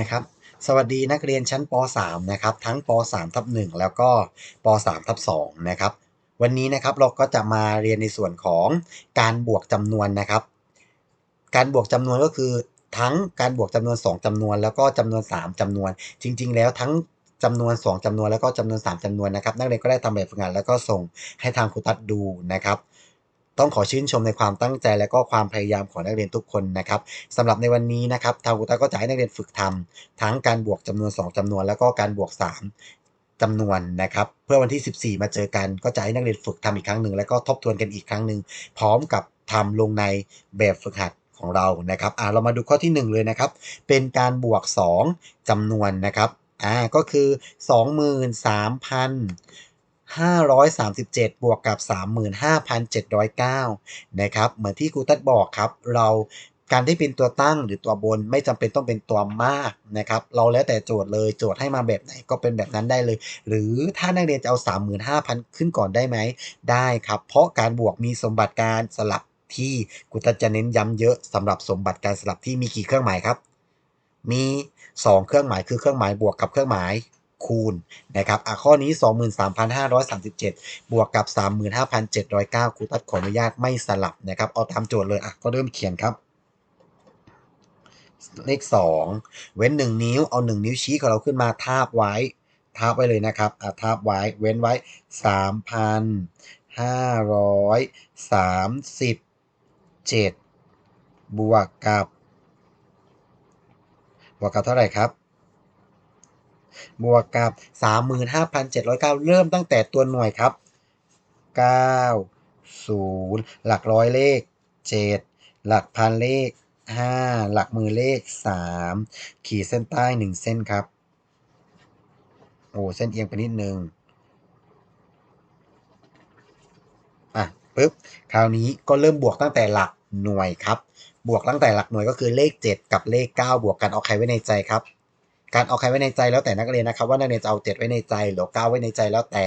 นะครับ สวัสดีนักเรียนชั้นป .3 นะครับ ทั้งป .3 ทับ1แล้วก็ป .3 ทับ2นะครับ วันนี้นะครับเราก็จะมาเรียนในส่วนของการบวกจำนวนนะครับ การบวกจำนวนก็คือทั้งการบวกจำนวน 2จำนวน แล้วก็จำนวน 3จำนวน จริง ๆ แล้วทั้งจำนวน 2จำนวนแล้วก็จำนวน 3จำนวนนะครับ นักเรียนก็ได้ทำแบบฝึกงานแล้วก็ส่งให้ทางครูตัดดูนะครับ ต้องขอชื่นชมในความตั้งใจและก็ความพยายามของนักเรียนทุกคนนะครับสำหรับในวันนี้นะครับทางครูตัดก็จะให้นักเรียนฝึกทำทั้งการบวกจำนวน 2จำนวน แล้วก็การบวก 3จำนวนนะครับ เพื่อวันที่ 14 มาเจอกัน ก็จะให้นักเรียนฝึกทำอีกครั้งหนึ่งแล้วก็ทบทวนกันอีกครั้งหนึ่งพร้อมกับทำลงในแบบฝึกหัดของเรานะครับอ่าเรามาดูข้อที่ 1 เลยนะครับ เป็นการบวก 2จำนวนนะครับอ่าก็คือ 537 บวกกับ 35,709 นะครับ เหมือนที่ครูตัดบอกครับ เราการที่เป็นตัวตั้งหรือตัวบนไม่จำเป็นต้องเป็นตัวมากนะครับ เราแล้วแต่โจทย์เลยโจทย์ให้มาแบบไหนก็เป็นแบบนั้นได้เลย หรือถ้านักเรียนจะเอา 35,000 ขึ้นก่อนได้ไหม ได้ครับ เพราะการบวกมีสมบัติการสลับที่ครูตจะเน้นย้ำเยอะสำหรับสมบัติการสลับที่มีกี่เครื่องหมายครับ มี 2 เครื่องหมายคือเครื่องหมายบวกกับเครื่องหมาย คูณนะครับอะข้อนี้ 23,537 บวกกับ 35,709ครูตัดขออนุญาตไม่สลับนะครับ เอาตามโจทย์เลยอะก็เริ่มเขียนครับเลข 2 เว้น 1 นิ้ว เอา 1 นิ้วชี้ของเราขึ้นมาทาบไว้ ทาบไว้เลยนะครับอะทาบไว้ เว้นไว้ 3,537 บวกกับบวกกับเท่าไหร่ครับ บวกกับ 35,709 เริ่มตั้งแต่ตัวหน่วยครับ 9 0 หลักร้อยเลข 7 หลักพันเลข 5 หลักหมือเลข 3 ขีดเส้นใต้ 1 เส้นครับ โอ้เส้นเอียงไปนิดนึงอะปึ๊บคราวนี้ก็เริ่มบวกตั้งแต่หลักหน่วยครับ บวกตั้งแต่หลักหน่วยก็คือเลข 7 กับเลข 9 บวกกันเอาใครไว้ในใจครับ การเอาใครไว้ในใจแล้วแต่นักเรียนนะครับ ว่านักเรียนจะเอา7ไว้ในใจหรือ9ไว้ในใจแล้วแต่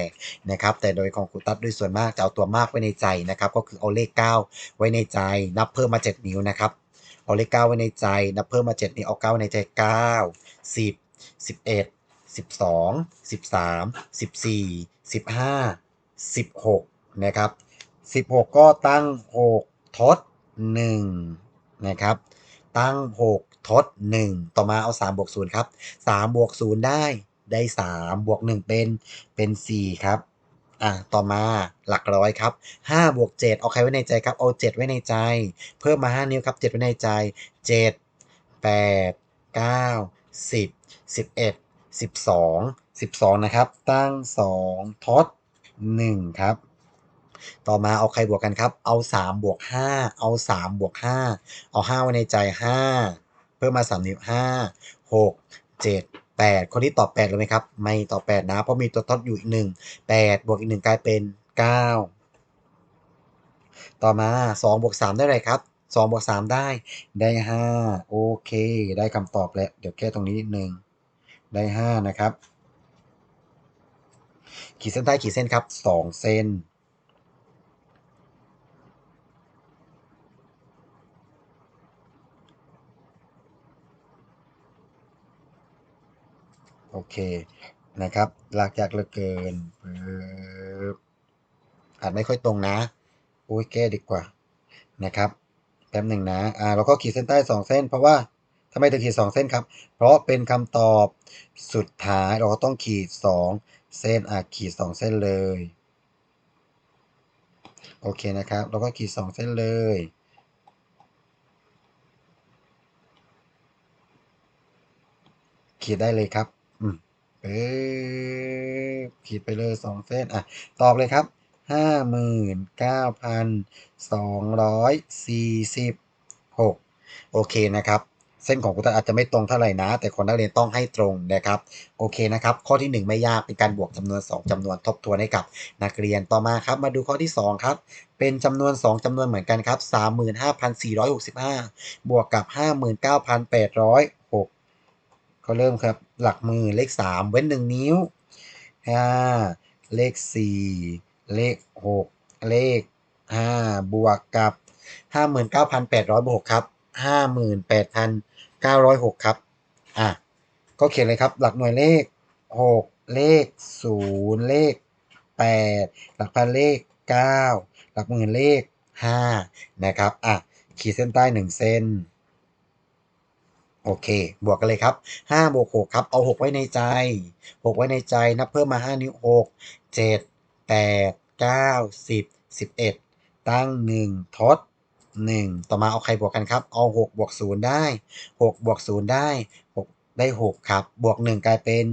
นะครับ แต่โดยของครูตัดด้วยส่วนมากจะเอาตัวมากไว้ในใจนะครับ ก็คือเอาเลข9ไว้ในใจ นับเพิ่มมา7นิ้วนะครับเอาเลข9ไว้ในใจ นับเพิ่มมา7นิ้วเอา9ไว้ในใจ9 10 11 12 13 14 15 16นะครับ16ก็ตั้ง6ทด1นะครับ ตั้ง6 ทด 1 ต่อมาเอา 3 บวก 0 ครับ 3 บวก 0 ได้ได้ 3 บวก 1 เป็นเป็น 4 ครับอะต่อมาหลักร้อยครับ5บวก7เอาใครไว้ในใจครับ เอา 7 ไว้ในใจ เพิ่มมา 5 นิ้วครับ 7 ไว้ในใจ 7 8 9 10 11 12 12 นะครับ ตั้ง 2 ทด 1 ครับ ต่อมาเอาใครบวกกันครับ เอา 3 บวก 5 เอา 3 บวก 5 เอา 5 ไว้ในใจ 5 พิ่มมา 3 นิ้ว 5 6 7 8 คนที่ตอบ8เลยไหมครับ ไม่ตอบ 8 นะ เพราะมีตัวทดอยู่อีก 1 8 บวกอีก 1 กลายเป็น 9 ต่อมา 2 บวก 3 ได้อะไรครับ 2 บวก 3 ได้ ได้ 5 โอเค ได้คำตอบแล้ว เดี๋ยวแก้ตรงนี้นิดนึง ได้ 5 นะครับ ขีดเส้นใต้ขีดเส้นครับ 2 เส้น โอเคนะครับหลักจากเหลือเกินอาจไม่ค่อยตรงนะโอ้ยแก้ดีกว่านะครับแป๊บหนึ่งนะอ่าเราก็ขีดเส้นใต้สองเส้น เพราะว่าทำไมถึงขีดสองเส้นครับ เพราะเป็นคำตอบสุดท้ายเราก็ต้องขีดสองเส้นอะขีดสองเส้นเลยโอเคนะครับ เราก็ขีดสองเส้นเลยขีดได้เลยครับ ปึ๊บขีดไปเลยสองเส้นอะตอบเลยครับห้าหมื่นเก้าพันสองร้อยสี่สิบหกโอเคนะครับ เส้นของคุณตาอาจจะไม่ตรงเท่าไหร่นะ แต่คนนักเรียนต้องให้ตรงนะครับ โอเคนะครับ ข้อที่ 1 ไม่ยากเป็นการบวกจำนวน 2จำนวนทบทวนให้กับ นักเรียนต่อมาครับ มาดูข้อที่ 2 ครับ เป็นจำนวน 2จำนวนเหมือนกันครับ 35,465 บวกกับ 59,806 ก็เริ่มครับ หลักมือเลข 3 เว้น 1 นิ้ว 5 เลข 4 เลข 6 เลข 5 บวกกับ 59,800บวกครับ 58,906 ครับ อะ ก็เขียนเลยครับ หลักหน่วยเลขหกเลขศูนย์เลขแปดหลักพันเลขเก้าหลักหมื่นเลขห้านะครับ อะ ขีดเส้นใต้หนึ่งเส้น โอเค บวกกันเลยครับ5บวก6ครับ เอา 6 ไว้ในใจ 6 ไว้ในใจ นับเพิ่มมา 5 นิ้ว 6 7 8 9 10 11 ตั้ง 1 ทด 1 ต่อมาเอาใครบวกกันครับ เอา 6 บวก 0 ได้ 6 บวก 0 ได้ 6 ได้ 6 ครับ บวก 1 กลายเป็น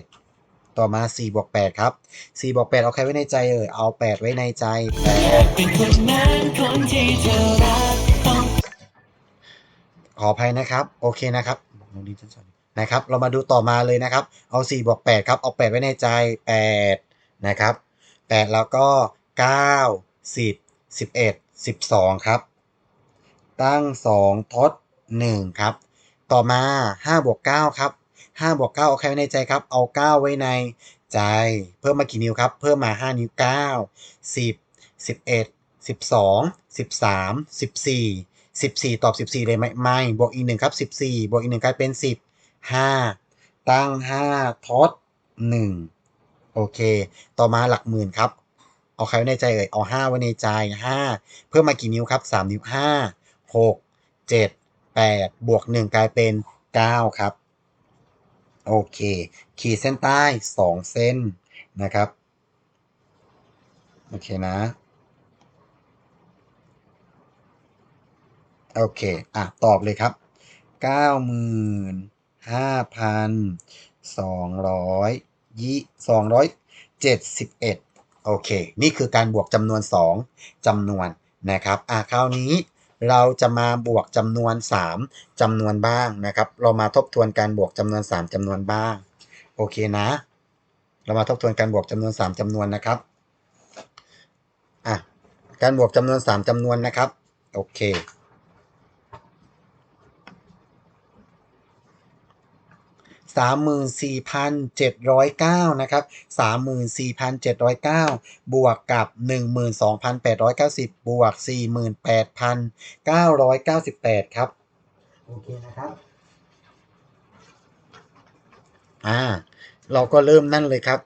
7 ต่อมา 4 บวก 8 ครับ 4 บวก 8 เอาใครไว้ในใจเออเอา 8 ไว้ในใจ8 ขออภัยนะครับ โอเคนะครับบอกน้องดินสอนนะครับ เรามาดูต่อมาเลยนะครับ เอา4บวก8ครับ เอา 8 ไว้ในใจ 8 นะครับ 8 แล้วก็ 9 10 11 12 ครับ ตั้ง 2 ทด 1 ครับ ต่อมา5บวก9ครับ5บวก9เอาใครไว้ในใจครับ เอา 9 ไว้ในใจ เพิ่มมากี่นิ้วครับ เพิ่มมา 5 นิ้ว 9 10 11 12 13 14 14 ตอบ 14 เลยไหมไม่บวกอีกหนึ่งครับ 14 บวกอีกหนึ่งกลายเป็น15ตั้ง 5 ทด 1 โอเค ต่อมาหลักหมื่นครับ เอาใครไว้ในใจเอ่ย เอา 5 ไว้ในใจ 5 เพิ่มมากี่นิ้วครับ 3 นิ้ว 5 6 7 8 บวก 1 กลายเป็น 9 ครับ โอเค ขีดเส้นใต้ 2 เส้นนะครับ โอเคนะ โอเค อะ ตอบเลยครับเก้าหมื่นห้าพันสองร้อยยี่สองร้อยเจ็ดสิบเอ็ดโอเค นี่คือการบวกจำนวนสองจำนวนนะครับ อะ คราวนี้เราจะมาบวกจำนวนสามจำนวนบ้างนะครับ เรามาทบทวนการบวกจำนวนสามจำนวนบ้าง โอเคนะ เรามาทบทวนการบวกจำนวนสามจำนวนนะครับ อะ การบวกจำนวนสามจำนวนนะครับ โอเค สามหมื่นสี่พันเจ็ดร้อยเก้านะครับสามหมื่นสี่พันเจ็ดร้อยเก้าบวกกับหนึ่งหมื่นสองพันแปดร้อยเก้าสิบบวกสี่หมื่นแปดพันเก้าร้อยเก้าสิบแปดครับ โอเคนะครับ อ่า เราก็เริ่มนั่นเลยครับ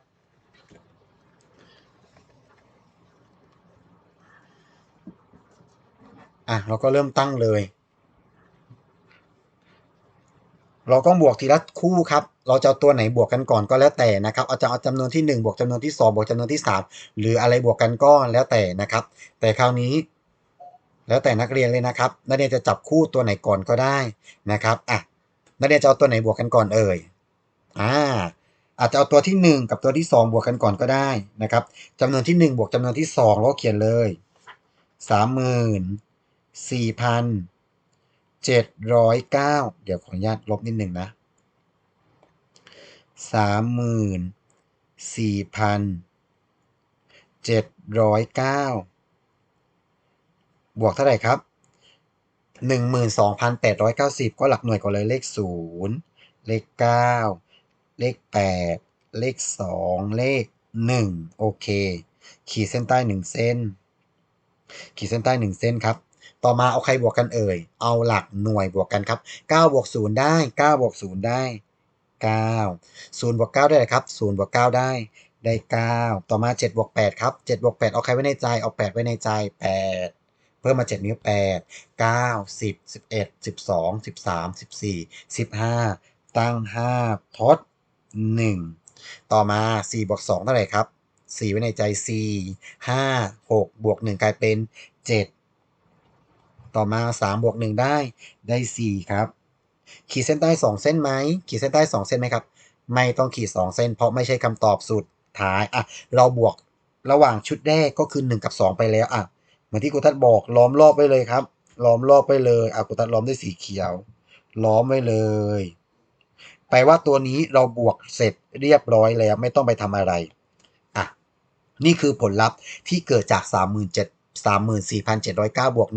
อะเราก็เริ่มตั้งเลย เราก็บวกทีละคู่ครับ เราจะเอาตัวไหนบวกกันก่อนก็แล้วแต่นะครับเอาจะเอาจำนวนที่ 1 บวกจำนวนที่ 2 บวกจำนวนที่ 3 หรืออะไรบวกกันก็แล้วแต่นะครับ แต่คราวนี้ แล้วแต่นักเรียนเลยนะครับ นักเรียนจะจับคู่ตัวไหนก่อนก็ได้นะครับอะนักเรียนจะเอาตัวไหนบวกกันก่อนเอ่ยอ่าอาจจะเอาตัวที่ 1 กับตัวที่ 2 บวกกันก่อนก็ได้นะครับจำนวนที่ 1 บวกจำนวนที่2เราก็เขียนเลยสามหมื่ นสี่พันเจ็ดร้อยเก้าเดี๋ยวขออนุญาตลบนิดหนึ่งนะสามหมื่นสี่พันเจ็ดร้อยเก้าบวกเท่าไหร่ครับหนึ่งหมื่นสองพันแปดร้อยเก้าสิบก็หลักหน่วยก่อนเลยเลขศูนย์เลขเก้าเลขแปดเลขสองเลขหนึ่งโอเค ขีดเส้นใต้หนึ่งเส้น ขีดเส้นใต้หนึ่งเส้นครับ ต่อมาเอาใครบวกกันเอ่ย เอาหลักหน่วยบวกกันครับ9บวก0ได้9บวก0ได้ 9 0บวก9ได้เลยครับ0บวก9ได้ ได้ 9 ต่อมา7บวก8ครับ7บวก8เอาใครไว้ในใจ เอา8ไว้ในใจ 8เพิ่มมา7นิ้ว8 9 10 11 12 13 14 15 ตั้ง 5 ทด 1 ต่อมา 4 บวก 2 เท่าไหร่ครับ 4 ไว้ในใจ 4 5 6 บวก 1 กลายเป็น 7 ต่อมา3บวก1ได้ได้ 4 ครับ ขีดเส้นใต้ 2 เส้นไหมขีดเส้นใต้ 2 เส้นไหมครับ ไม่ต้องขีด 2 เส้น เพราะไม่ใช่คำตอบสุดท้ายอะเราบวกระหว่างชุดแรกก็คือ 1 กับ 2 ไปแล้วอะเหมือนที่ครูทัศน์บอกล้อมรอบไว้เลยครับ ล้อมรอบไว้เลยอะครูทัศน์ล้อมด้วยสีเขียว ล้อมไว้เลยแปลว่าตัวนี้เราบวกเสร็จเรียบร้อยแล้วไม่ต้องไปทำอะไรอะนี่คือผลลัพธ์ที่เกิดจาก 37 34,709 บวก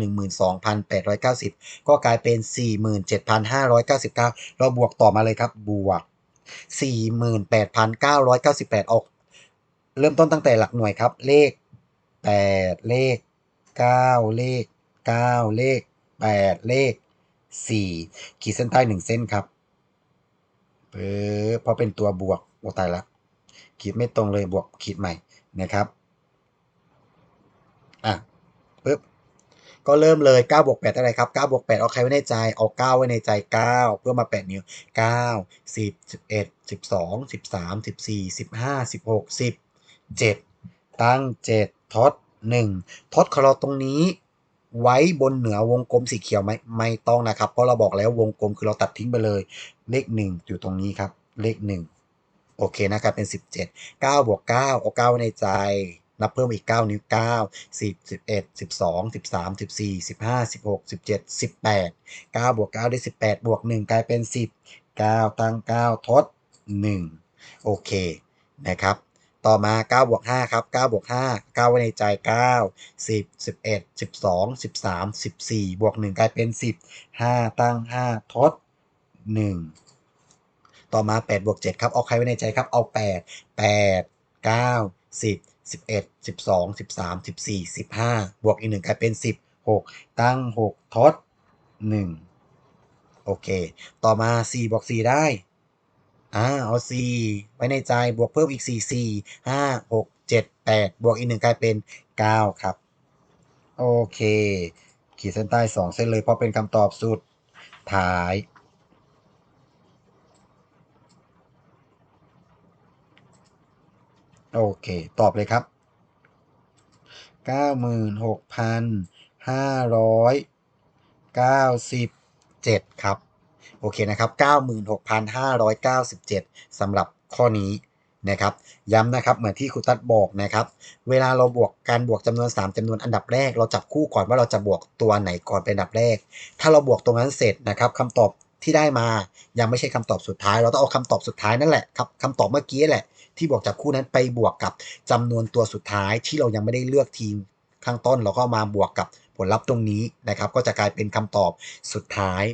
12,890 ก็กลายเป็น 47,599 เราบวกต่อมาเลยครับ บวก 48,998 ออก เริ่มต้นตั้งแต่หลักหน่วยครับ เลข 8 เลข 9 เลข 9 เลข 8 เลข 4 ขีดเส้นใต้ 1 เส้นครับเออพราะเป็นตัวบวกโอ้ตายละขีดไม่ตรงเลยบวกขีดใหม่นะครับ อะปึ๊บก็เริ่มเลย9บวก8เท่าไรครับ9บวก8เอาใครไว้ในใจ เอา 9 ไว้ในใจ 9 เพื่อมา 8 นิ้ว 9 10 11 12 13 14 15 16 17ตั้ง 7ทด1ทดของเราตรงนี้ ไว้บนเหนือวงกลมสีเขียวไหมไม่ต้องนะครับ เพราะเราบอกแล้ววงกลมคือเราตัดทิ้งไปเลย เลข 1 อยู่ตรงนี้ครับ เลข 1 โอเคนะครับเป็น 17 9บวก9เอา9ไว้ในใจ นับเพิ่มอีก 9 นิ้ว 9 10 11 12 13 14 15 16 17 18 9บวก9ได้ 18 บวก 1 กลายเป็น 10 9 ตั้ง 9 ทด 1 โอเคนะครับ ต่อมา 9 บวก 5 ครับ 9 บวก 5 9 ไว้ในใจ 9 10 11 12 13 14 บวก 1 กลายเป็น 10 5 ตั้ง 5 ทด 1 ต่อมา 8 บวก 7 ครับ เอาใครไว้ในใจครับ เอา 8 8 9 10 11 12 13 14 15 บวกอีก 1 กลายเป็น 16 ตั้ง 6 ทด 1 โอเค ต่อมา 4 บวก 4 ได้ อ่า เอา 4 ไว้ในใจ บวกเพิ่มอีก 4 4 5 6 7 8 บวกอีก 1 กลายเป็น 9 ครับ โอเค ขีดเส้นใต้ 2 เส้นเลยเพราะเป็นคำตอบสุดท้าย โอเค ตอบเลยครับ 96,597 ครับ โอเคนะครับ 96,597สำหรับข้อนี้นะครับ ย้ำนะครับ เหมือนที่ครูตัดบอกนะครับ เวลาเราบวกการบวกจำนวน 3จำนวนอันดับแรก เราจับคู่ก่อนว่าเราจะบวกตัวไหนก่อนเป็นอันดับแรก ถ้าเราบวกตรงนั้นเสร็จนะครับคำตอบ ที่ได้มา ยังไม่ใช่คำตอบสุดท้าย เราต้องเอาคำตอบสุดท้ายนั่นแหละครับคำตอบเมื่อกี้แหละ ที่บวกจากคู่นั้นไปบวกกับจำนวนตัวสุดท้ายที่เรายังไม่ได้เลือกทีมข้างต้น เราก็มาบวกกับผลลัพธ์ตรงนี้นะครับ ก็จะกลายเป็นคำตอบสุดท้าย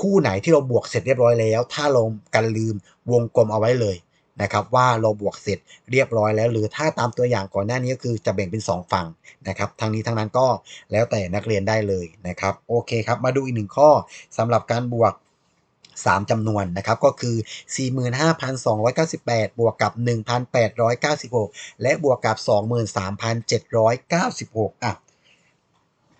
คู่ไหนที่เราบวกเสร็จเรียบร้อยแล้ว ถ้าเรากันลืมวงกลมเอาไว้เลยนะครับว่าเราบวกเสร็จเรียบร้อยแล้ว หรือถ้าตามตัวอย่างก่อนหน้านี้ก็คือจะแบ่งเป็น 2 ฝั่งนะครับทั้งนี้ทั้งนั้นก็แล้วแต่นักเรียนได้เลยนะครับโอเคครับ มาดูอีกหนึ่งข้อสำหรับการบวก 3 จำนวนนะครับก็คือ 45,298 บวกกับ 1,896 และบวกกับ 23,796 อะ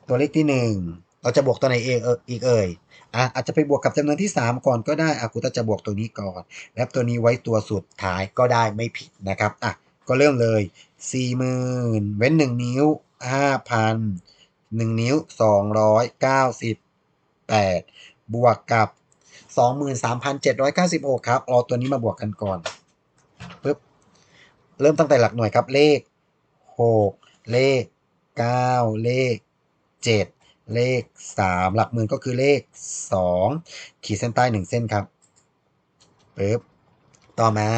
ตัวเลขที่ 1 เราจะบวกตัวไหนเองเอออีกเอ่ยอะอาจจะไปบวกกับจำนวนที่ 3 ก่อนก็ได้อะครูจะบวกตัวนี้ก่อน แล้วตัวนี้ไว้ตัวสุดท้ายก็ได้ไม่ผิดนะครับอะก็เริ่มเลย 40,000 เว้น 1 นิ้ว 5,000 1 นิ้ว 298 บวกกับ 23,796 ครับเอาตัวนี้มาบวกกันก่อนปึ๊บเริ่มตั้งแต่หลักหน่วยครับเลข 6 เลข 9 เลข 7 เลข 3 หลักหมื่นก็คือเลข 2 ขีดเส้นใต้ 1 เส้นครับปึ๊บต่อมา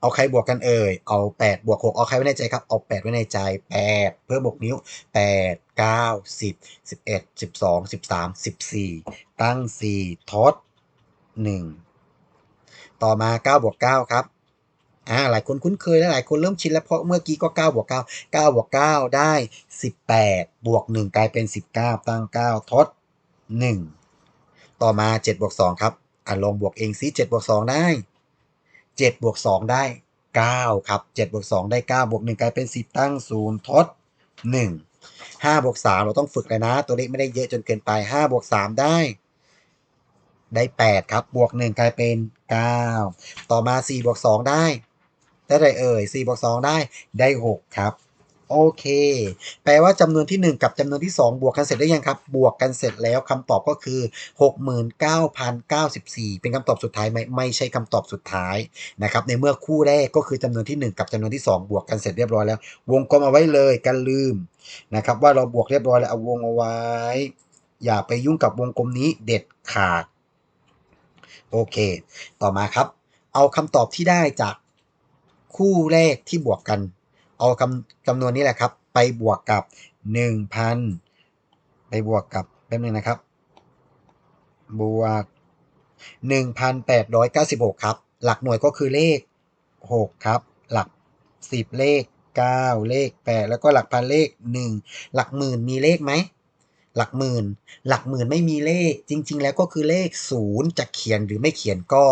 เอาใครบวกกันเอ่ย เอา 8 บวก 6 เอาใครไว้ในใจครับ เอา 8 ไว้ในใจ 8 เพื่อบวกนิ้ว 8 9 10 11 12 13 14 ตั้ง 4 ทด 1 ต่อมา9บวก9ครับอ่าหลายคนคุ้นเคยและหลายคนเริ่มชินแล้วเพราะเมื่อกี้ก็9บวก9 9บวก9ได้ 18 บวก 1 กลายเป็น 19 ตั้ง 9 ทด 1 ต่อมา7บวก2ครับอ่าลองบวกเองซิ7บวก2ได้7บวก2ได้9ครับ7บวก2ได้9บวก1กลายเป็น 10 ตั้ง 0 ทด 1 5บวก3เราต้องฝึกเลยนะ ตัวเลขไม่ได้เยอะจนเกินไป5บวก3ได้ ได้ 8 ครับ บวก 1 กลายเป็น 9 ต่อมา 4 บวก 2 ได้ ได้ไรเอ่ย 4 บวก 2 ได้ ได้ 6 ครับ โอเค แปลว่าจำนวนที่ 1 กับจำนวนที่ 2 บวกกันเสร็จได้ยังครับ บวกกันเสร็จแล้วคำตอบก็คือ 69,094 เป็นคำตอบสุดท้ายไหมไม่ใช่คำตอบสุดท้ายนะครับ ในเมื่อคู่แรกก็คือจำนวนที่ 1 กับจำนวนที่ 2 บวกกันเสร็จเรียบร้อยแล้ว วงกลมเอาไว้เลยกันลืมนะครับว่าเราบวกเรียบร้อยแล้วเอาวงเอาไว้ อย่าไปยุ่งกับวงกลมนี้เด็ดขาด โอเค ต่อมาครับ เอาคำตอบที่ได้จากคู่แรกที่บวกกัน เอาคำจำนวนนี้แหละครับ ไปบวกกับ 1,000 ไปบวกกับแป๊บนึงนะครับ บวก 1,896 ครับ หลักหน่วยก็คือเลข 6 ครับ หลัก 10 เลข 9 เลข 8 แล้วก็หลักพันเลข 1 หลักหมื่นมีเลขไหม หลักหมื่น หลักหมื่นไม่มีเลข จริง ๆ แล้วก็คือเลข0จะเขียนหรือไม่เขียนก็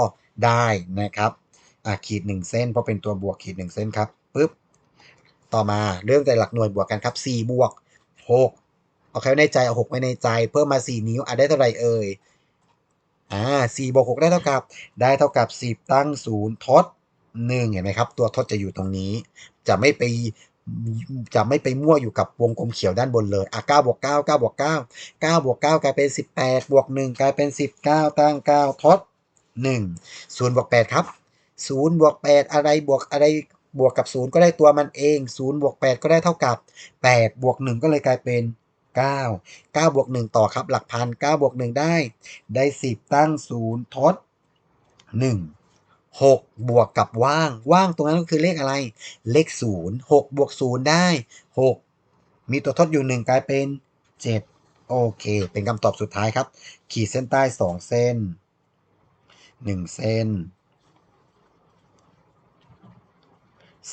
ได้นะครับอะขีดหนึ่งเส้นเพราะเป็นตัวบวกขีดหนึ่งเส้นครับปึ๊บต่อมาเรื่องแต่หลักหน่วยบวกกันครับสี่บวกหกเอาแค่ในใจเอาหกไว้ในใจ เพิ่มมาสี่นิ้วอะได้เท่าไหร่เอ่ยอ่าสี่บวกหกได้เท่ากับ ได้เท่ากับสิบตั้งศูนย์ทดหนึ่งเห็นไหมครับ ตัวทดจะอยู่ตรงนี้ จะไม่ไป จะไม่ไปมั่วอยู่กับวงกลมเขียวด้านบนเลย อะเก้าบวกเก้าเก้าบวกเก้าเก้าบวกเก้ากลายเป็นสิบวกหนึ่งกลายเป็นสิบเก้าตั้งเก้าทดหนึ่งศูนย์บวกแปดครับศูนย์บวกแปดอะไรบวกอะไรบวกกับศูนย์ก็ได้ตัวมันเองศูนย์บวกแปดก็ได้เท่ากับแปดบวกหนึ่งก็เลยกลายเป็นเก้าเก้าบวกหนึ่งต่อครับ หลักพันเก้าบวกหนึ่งได้ ได้สิบตั้งศูนย์ทดห นึ่งหกบวกกับว่าง ว่างตรงนั้นก็คือเลขอะไร เลขศูนย์หกบวกศูนย์ได้หกมีตัวทดอยู่หนึ่งกลายเป็นเจ็ดโอเค เป็นคำตอบสุดท้ายครับ ขีดเส้นใต้สองเส้นหนึ่งเส้น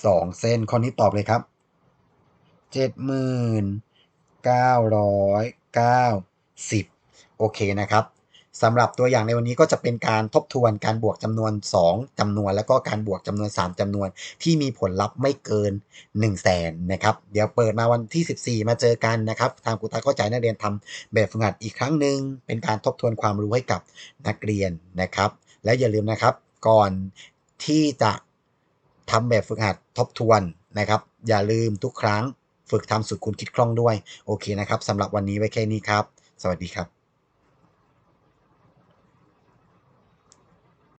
สองเส้น ข้อนี้ตอบเลยครับเจ็ดหมื่นเก้าร้อยเก้าสิบโอเคนะครับ สำหรับตัวอย่างในวันนี้ก็จะเป็นการทบทวนการบวกจำนวน 2จำนวน แล้วก็การบวกจำนวน 3จำนวน ที่มีผลลัพธ์ไม่เกิน 1 0 0 0 0แสนนะครับเดี๋ยวเปิดมาวันที่ 14 มาเจอกันนะครับ ทางครูตาก็จ่ายนักเรียนทำแบบฝึกหัดอีกครั้งหนึ่งเป็นการทบทวนความรู้ให้กับนักเรียนนะครับ และอย่าลืมนะครับ ก่อนที่จะทำแบบฝึกหัดทบทวนนะครับ อย่าลืมทุกครั้งฝึกทำสุดคุณคิดคล่องด้วยโอเคนะครับสำหรับวันนี้ไว้แค่นี้ครับ สวัสดีครับ